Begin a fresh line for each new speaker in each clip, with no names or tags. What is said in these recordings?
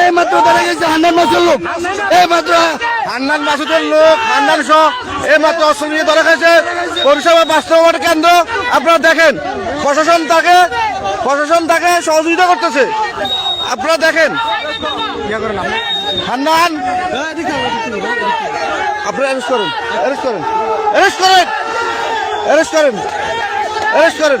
এই মাত্র লোক এই মাত্র
লোক পরিষেবা কেন্দ্র, আপনারা দেখেন, প্রশাসন তাকে প্রশাসন তাকে সহযোগিতা করতেছে। আপনারা দেখেন। হান্নান, আপনারা অ্যারেস্ট করেন অ্যারেস্ট করেন অ্যারেস্ট করেন অ্যারেস্ট করেন।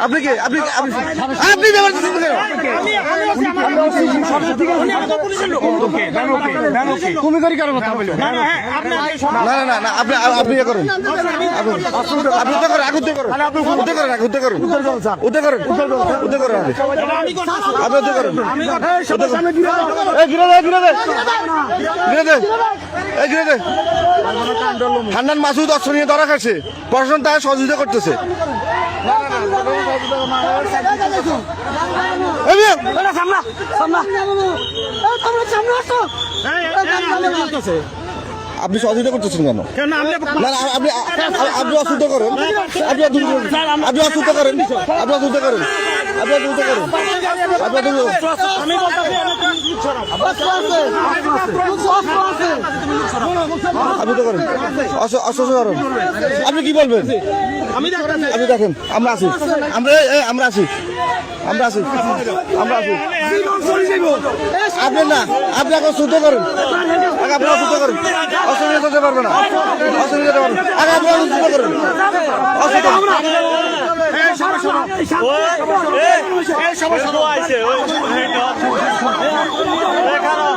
আপনি কি আপনি আপনি আপনি তুমি করি কেন কথা বলি না না না না আপনি আপনি ইয়ে করেন আপনি করেন আপনি আপনি উদ্যোগ করেন গিরে দে গিরে দে গিরে দে এই গিরে দে হান্নান মাসুদ অস্ত্র নিয়ে ধরা খাচ্ছে প্রশাসন তাকে সহযোগিতা করতেছে আপনি সহযোগিতা করতেছেন কেন? আপনি আপনি অসুস্থ করেন। আপনি অসুস্থ করেন। আপনি অসুস্থ করেন। আপনি অসুস্থ করেন। আপনি অসুস্থ করেন আপনি অসুস্থ করেন আপনি তো করেন অস- অসুস্থ করেন আপনি কি বলবেন? আপনি দেখেন আমরা আছি। আমরা আমরা আছি। আমরা আছি। আমরা আছি। আপনি না আপনি এখন শুদ্ধ করেন আগে আপনি অশুদ্ধ করেন অসুবিধা করতে পারবে না। অসুবিধা করতে পারবে না। আগে আপনি অশুদ্ধ করেন 什
么时爱写？我也不。来看到。